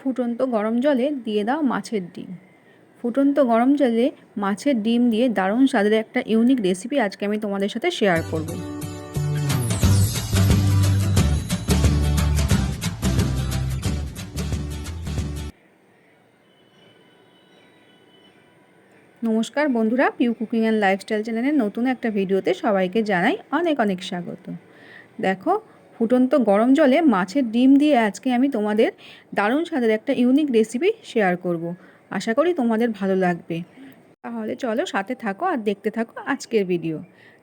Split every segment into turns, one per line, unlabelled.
ফুটন্ত গরম জলে দিয়ে দাও মাছের ডিম। ফুটন্ত গরম জলে মাছের ডিম দিয়ে দারুণ স্বাদের একটা ইউনিক রেসিপি আজকে আমি তোমাদের সাথে শেয়ার করব। নমস্কার বন্ধুরা পিউ কুকিং অ্যান্ড লাইফস্টাইল চ্যানেলের নতুন একটা ভিডিওতে সবাইকে জানাই অনেক অনেক স্বাগত। দেখো ফুটন্ত গরম জলে মাছের ডিম দিয়ে আজকে আমি তোমাদের দারুণ স্বাদের একটা ইউনিক রেসিপি শেয়ার করব। আশা করি তোমাদের ভালো লাগবে। তাহলে চলো সাথে থাকো আর দেখতে থাকো আজকের ভিডিও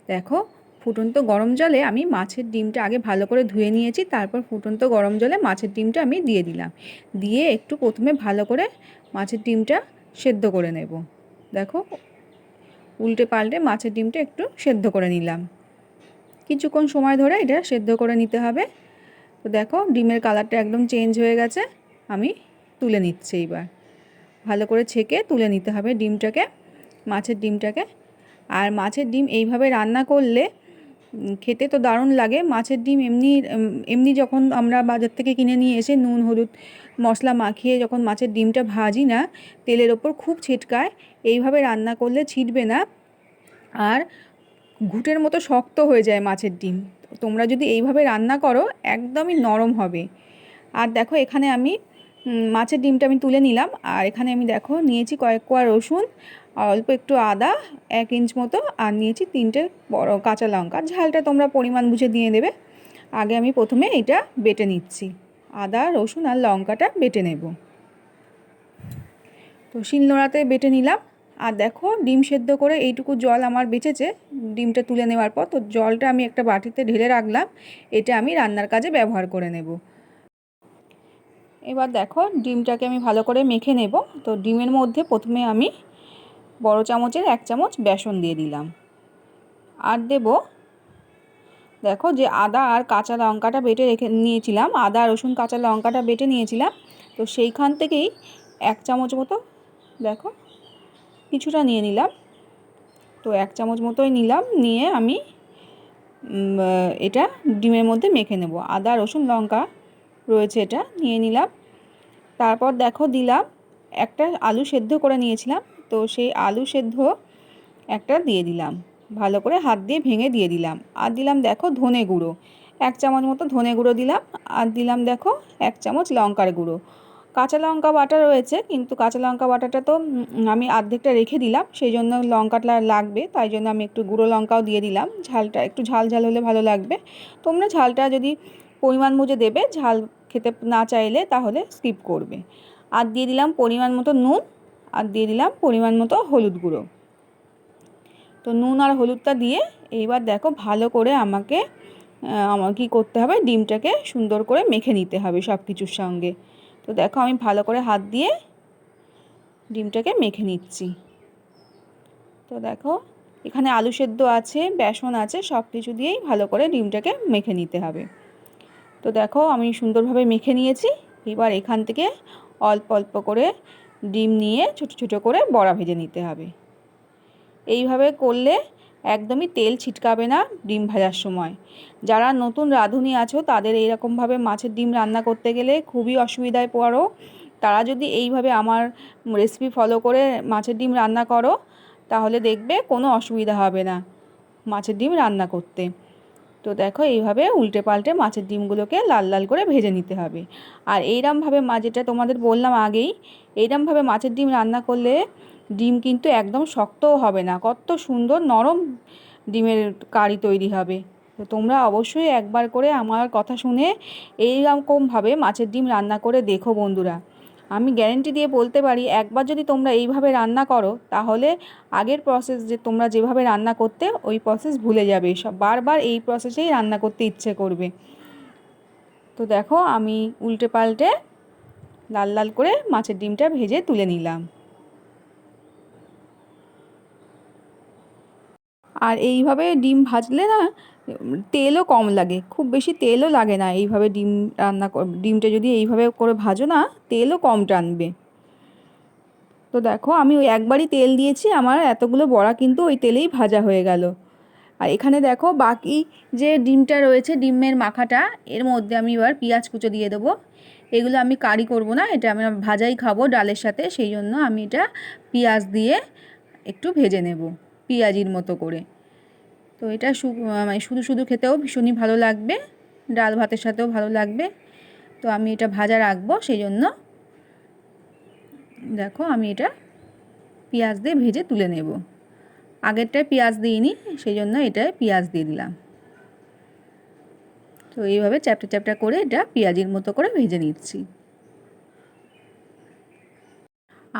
দেখো, ফুটন্ত গরম জলে আমি মাছের ডিমটা আগে ভালো করে ধুয়ে নিয়েছি, তারপর ফুটন্ত গরম জলে মাছের ডিমটা আমি দিয়ে দিলাম। দিয়ে একটু প্রথমে ভালো করে মাছের ডিমটা সেদ্ধ করে নেব। দেখো, উল্টে পাল্টে মাছের ডিমটা একটু সেদ্ধ করে নিলাম। কিছুক্ষণ সময় ধরে এটা সেদ্ধ করে নিতে হবে। তো দেখো, ডিমের কালারটা একদম চেঞ্জ হয়ে গেছে। আমি তুলে নিচ্ছি এইবার। ভালো করে ছেঁকে তুলে নিতে হবে ডিমটাকে, মাছের ডিমটাকে। আর মাছের ডিম এইভাবে রান্না করলে খেতে তো দারুণ লাগে। মাছের ডিম এমনি এমনি যখন আমরা বাজার থেকে কিনে নিয়ে এসে নুন, হলুদ, মশলা মাখিয়ে যখন মাছের ডিমটা ভাজি না, তেলের ওপর খুব ছিটকায়, এইভাবে রান্না করলে ছিটবে না। আর ঘুটের মতো শক্ত হয়ে যায় মাছের ডিম। তোমরা যদি এইভাবে রান্না করো, একদমই নরম হবে। আর দেখো, এখানে আমি মাছের ডিমটা আমি তুলে নিলাম। আর এখানে আমি দেখো, নিয়েছি কয়েক কোয়া রসুন, অল্প একটু আদা, এক ইঞ্চ মতো, আর নিয়েছি তিনটে বড় কাঁচা লঙ্কা। ঝালটা তোমরা পরিমাণ বুঝে দিয়ে দেবে। আগে আমি প্রথমে এটা বেটে নিচ্ছি। আদা, রসুন আর লঙ্কাটা বেটে নেব। তো শিলনোড়াতে বেটে নিলাম। আর দেখো, ডিম সেদ্ধ করে এইটুকু জল আমার বেঁচেছে। ডিমটা তুলে নেওয়ার পর তো জলটা আমি একটা বাটিতে ঢেলে রাখলাম। এটা আমি রান্নার কাজে ব্যবহার করে নেব। এবার দেখো, ডিমটাকে আমি ভালো করে মেখে নেব। তো ডিমের মধ্যে প্রথমে আমি বড় চামচের এক চামচ বেসন দিয়ে দিলাম। আর দেব, দেখো যে আদা আর কাঁচা লঙ্কাটা বেটে রেখে নিয়েছিলাম। আদা আর রসুন, কাঁচা লঙ্কাটা বেটে নিয়েছিলাম। তো সেইখান থেকেই এক চামচ মতো, দেখো কিছুটা নিয়ে নিলাম। তো এক চামচ মতোই নিলাম। নিয়ে আমি এটা ডিমের মধ্যে মেখে নেব। আদা, রসুন, লঙ্কা রয়েছে এটা, নিয়ে নিলাম। তারপর দেখো দিলাম, একটা আলু সেদ্ধ করে নিয়েছিলাম। তো সেই আলু সেদ্ধ একটা দিয়ে দিলাম। ভালো করে হাত দিয়ে ভেঙে দিয়ে দিলাম। আর দিলাম দেখো ধনে গুঁড়ো। এক চামচ মতো ধনে গুঁড়ো দিলাম। আর দিলাম দেখো এক চামচ লঙ্কার গুঁড়ো। কাঁচা লঙ্কা বাটা রয়েছে, কিন্তু কাঁচা লঙ্কা বাটাটা তো আমি অর্ধেকটা রেখে দিলাম, সেই জন্য লঙ্কাটা লাগবে, তাই জন্য আমি একটু গুঁড়ো লঙ্কাও দিয়ে দিলাম, ঝালটা একটু ঝাল ঝাল হলে ভালো লাগবে। তোমরা ঝালটা যদি পরিমাণ বুঝে দেবে, ঝাল খেতে না চাইলে তাহলে স্কিপ করবে। আর দিয়ে দিলাম পরিমাণ মতো নুন, আর দিয়ে দিলাম পরিমাণ মতো হলুদ গুঁড়ো। তো নুন আর হলুদটা দিয়ে এইবার দেখো ভালো করে আমাকে আমার কী করতে হবে, ডিমটাকে সুন্দর করে মেখে নিতে হবে সব কিছুর সঙ্গে। তো দেখো আমি ভালো করে হাত দিয়ে ডিমটাকে মেখে নিচ্ছি। তো দেখো, এখানে আলু সেদ্ধ আছে, বেসন আছে, সব কিছু দিয়েই ভালো করে ডিমটাকে মেখে নিতে হবে। তো দেখো, আমি সুন্দরভাবে মেখে নিয়েছি। এবার এখান থেকে অল্প অল্প করে ডিম নিয়ে ছোট ছোট করে বড়া ভেজে নিতে হবে। এইভাবে করলে একদমই তেল ছিটকাবে না ডিম ভাজার সময়। যারা নতুন রাঁধুনি আছো, তাদের এইরকমভাবে মাছের ডিম রান্না করতে গেলে খুবই অসুবিধায় পড়ো। তারা যদি এইভাবে আমার রেসিপি ফলো করে মাছের ডিম রান্না করো, তাহলে দেখবে কোনো অসুবিধা হবে না মাছের ডিম রান্না করতে। তো দেখো, এইভাবে উল্টে পাল্টে মাছের ডিমগুলোকে লাল লাল করে ভেজে নিতে হবে। আর এইরমভাবে মা, যেটা তোমাদের বললাম আগেই, এইরমভাবে মাছের ডিম রান্না করলে ডিম কিন্তু একদম শক্তও হবে না। কত সুন্দর নরম ডিমের কারি তৈরি হবে। তো তোমরা অবশ্যই একবার করে আমার কথা শুনে এইরকমভাবে মাছের ডিম রান্না করে দেখো বন্ধুরা। আমি গ্যারেন্টি দিয়ে বলতে পারি, একবার যদি তোমরা এইভাবে রান্না করো, তাহলে আগের প্রসেস যে তোমরা যেভাবে রান্না করতে, ওই প্রসেস ভুলে যাবে। সব বারবার এই প্রসেসেই রান্না করতে ইচ্ছে করবে। তো দেখো, আমি উল্টে পাল্টে লাল লাল করে মাছের ডিমটা ভেজে তুলে নিলাম। আর এইভাবে ডিম ভাজলে না, তেলও কম লাগে, খুব বেশি তেলও লাগে না এইভাবে ডিম রান্না ডিমটা যদি এইভাবে করে ভাজো না, তেলও কম টানবে। তো দেখো, আমি ওই একবারই তেল দিয়েছি, আমার এতগুলো বড়া কিন্তু ওই তেলেই ভাজা হয়ে গেল। আর এখানে দেখো, বাকি যে ডিমটা রয়েছে, ডিমের মাখাটা, এর মধ্যে আমি এবার পেঁয়াজ কুচো দিয়ে দেবো। এগুলো আমি কারি করব না, এটা আমরা ভাজাই খাব ডালের সাথে, সেই জন্য আমি এটা পেঁয়াজ দিয়ে একটু ভেজে নেব। পেঁয়াজির মতো করে। তো এটা মানে শুধু শুধু খেতেও ভীষণই ভালো লাগবে। ডাল ভাতের সাথেও ভালো লাগবে। তো আমি এটা ভাজা রাখব সেই জন্য দেখো আমি এটা পেঁয়াজ দিয়ে ভেজে তুলে নেব। আগেরটায় পেঁয়াজ দিইনি সেই জন্য এটায় পেঁয়াজ দিয়ে দিলাম। তো এইভাবে চ্যাপটা চ্যাপটা করে এটা পেঁয়াজির মতো করে ভেজে নিচ্ছি।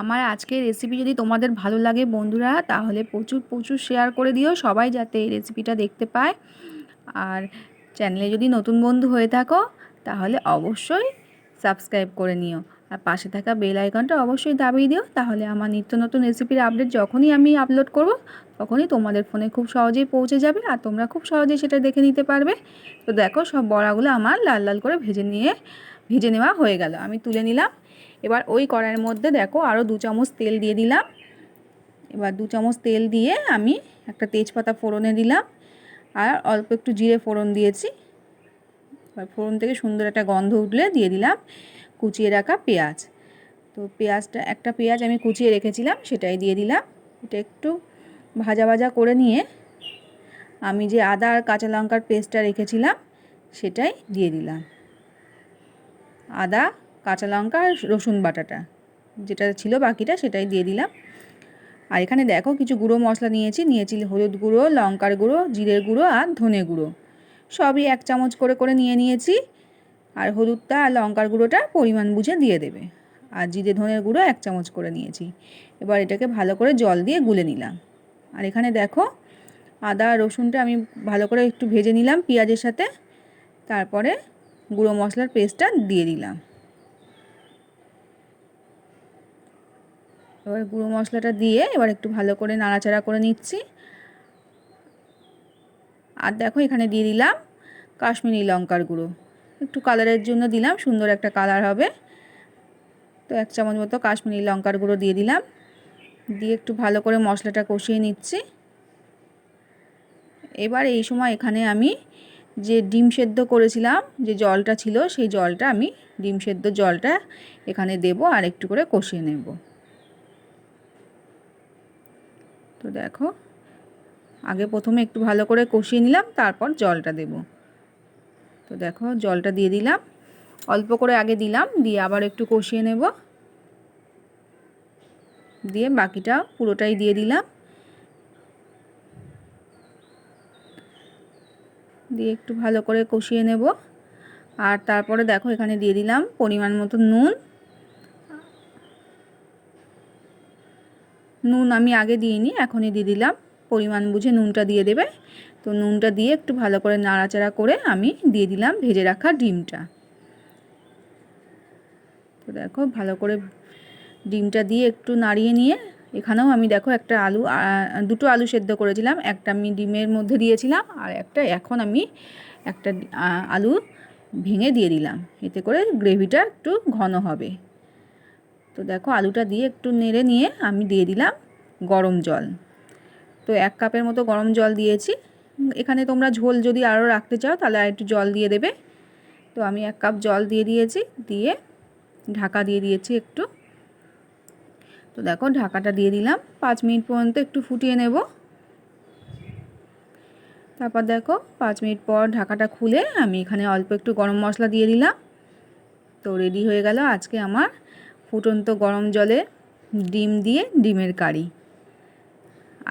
আমার আজকের রেসিপি যদি তোমাদের ভালো লাগে বন্ধুরা, তাহলে প্রচুর প্রচুর শেয়ার করে দিও সবাই যাতে এই রেসিপিটা দেখতে পায়। আর চ্যানেলে যদি নতুন বন্ধু হয়ে থাকো, তাহলে অবশ্যই সাবস্ক্রাইব করে নিও। আর পাশে থাকা বেল আইকনটা অবশ্যই দাবিয়ে দিও, তাহলে আমার নিত্য নতুন রেসিপির আপডেট যখনই আমি আপলোড করব, তখনই তোমাদের ফোনে খুব সহজেই পৌঁছে যাবে আর তোমরা খুব সহজেই সেটা দেখে নিতে পারবে। তো দেখো সব বড়াগুলো আমার লাল লাল করে ভেজে নিয়ে, ভেজে নেওয়া হয়ে গেল। আমি তুলে নিলাম। এবার ওই কড়াইয়ের মধ্যে দেখো আরও দু চামচ তেল দিয়ে দিলাম। এবার দু চামচ তেল দিয়ে আমি একটা তেজপাতা ফোড়নে দিলাম। আর অল্প একটু জিরে ফোড়ন দিয়েছি। এবার ফোড়ন থেকে সুন্দর একটা গন্ধ উঠলে দিয়ে দিলাম কুচিয়ে রাখা পেঁয়াজ। তো পেঁয়াজটা, একটা পেঁয়াজ আমি কুচিয়ে রেখেছিলাম, সেটাই দিয়ে দিলাম। এটা একটু ভাজা ভাজা করে নিয়ে আমি যে আদা আর কাঁচা লঙ্কার পেস্টটা রেখেছিলাম, সেটাই দিয়ে দিলাম। আদা কাঁচা লঙ্কা আর রসুন বাটাটা। যেটা ছিল বাকিটা সেটাই দিয়ে দিলাম। আর এখানে দেখো কিছু গুঁড়ো মশলা নিয়েছি। নিয়েছি হলুদ গুঁড়ো, লঙ্কার গুঁড়ো, জিরের গুঁড়ো আর ধনে গুঁড়ো। সবই এক চামচ করে করে নিয়ে নিয়েছি। আর হলুদটা আর লঙ্কার গুঁড়োটা পরিমাণ বুঝে দিয়ে দেবে। আর জিরে ধনের গুঁড়ো এক চামচ করে নিয়েছি। এবার এটাকে ভালো করে জল দিয়ে গুলে নিলাম। আর এখানে দেখো আদা, রসুনটা আমি ভালো করে একটু ভেজে নিলাম পেঁয়াজের সাথে। তারপরে গুঁড়ো মশলার পেস্টটা দিয়ে দিলাম। এবার গুঁড়ো মশলাটা দিয়ে এবার একটু ভালো করে নাড়াচাড়া করে নিচ্ছি। আর দেখো এখানে দিয়ে দিলাম কাশ্মীরি লঙ্কার গুঁড়ো। একটু কালারের জন্য দিলাম, সুন্দর একটা কালার হবে। তো এক চামচ মতো কাশ্মীরি লঙ্কার গুঁড়ো দিয়ে দিলাম। দিয়ে একটু ভালো করে মশলাটা কষিয়ে নিচ্ছি। এবার এই সময় এখানে আমি যে ডিম সেদ্ধ করেছিলাম, যে জলটা ছিল, সেই জলটা আমি ডিম সেদ্ধ জলটা এখানে দেব আর একটু করে কষিয়ে নেব। তো দেখো। আগে প্রথমে একটু ভালো করে কষিয়ে নিলাম, তারপর জলটা দেব। তো দেখো, জলটা দিয়ে দিলাম। অল্প করে আগে দিলাম, দিয়ে আবার একটু কষিয়ে নেব। দিয়ে বাকিটা পুরোটাই দিয়ে দিলাম। দিয়ে একটু ভালো করে কষিয়ে নেব। আর তারপরে দেখো, এখানে দিয়ে দিলাম পরিমাণ মতো নুন। নুন আমি আগে দিইনি এখনই দিয়ে দিলাম। পরিমাণ বুঝে নুনটা দিয়ে দেবে। তো নুনটা দিয়ে একটু ভালো করে নাড়াচাড়া করে আমি দিয়ে দিলাম ভেজে রাখা ডিমটা। তো দেখো, ভালো করে ডিমটা দিয়ে একটু নাড়িয়ে নিয়ে, এখানেও আমি দেখো একটা আলু দুটো আলু সেদ্ধ করেছিলাম। একটা আমি ডিমের মধ্যে দিয়েছিলাম আর একটা এখন আমি একটা আলু ভেঙে দিয়ে দিলাম। এতে করে গ্রেভিটা একটু ঘন হবে। তো দেখো আলুটা দিয়ে একটু নেড়ে নিয়ে আমি দিয়ে দিলাম গরম জল। তো এক কাপের মতো গরম জল দিয়েছি। এখানে তোমরা ঝোল যদি আরও রাখতে চাও তাহলে আর একটু জল দিয়ে দেবে। তো আমি এক কাপ জল দিয়ে দিয়েছি, দিয়ে ঢাকা দিয়ে দিয়েছি একটু। তো দেখো ঢাকাটা দিয়ে দিলাম। পাঁচ মিনিট পর্যন্ত একটু ফুটিয়ে নেব। তারপর দেখো পাঁচ মিনিট পর ঢাকাটা খুলে আমি এখানে অল্প একটু গরম মশলা দিয়ে দিলাম। তো রেডি হয়ে গেল আজকে আমার ফুটন্ত গরম জলে ডিম দিয়ে ডিমের কারি।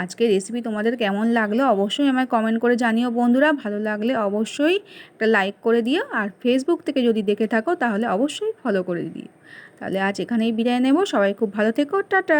আজকের রেসিপি তোমাদের কেমন লাগল অবশ্যই আমায় কমেন্ট করে জানিও বন্ধুরা। ভালো লাগলে অবশ্যই একটা লাইক করে দিও আর ফেসবুক থেকে যদি দেখে থাকো তাহলে অবশ্যই ফলো করে দিও। তাহলে আজ এখানেই বিদায় নেব। সবাই খুব ভালো থেকো। টাটা।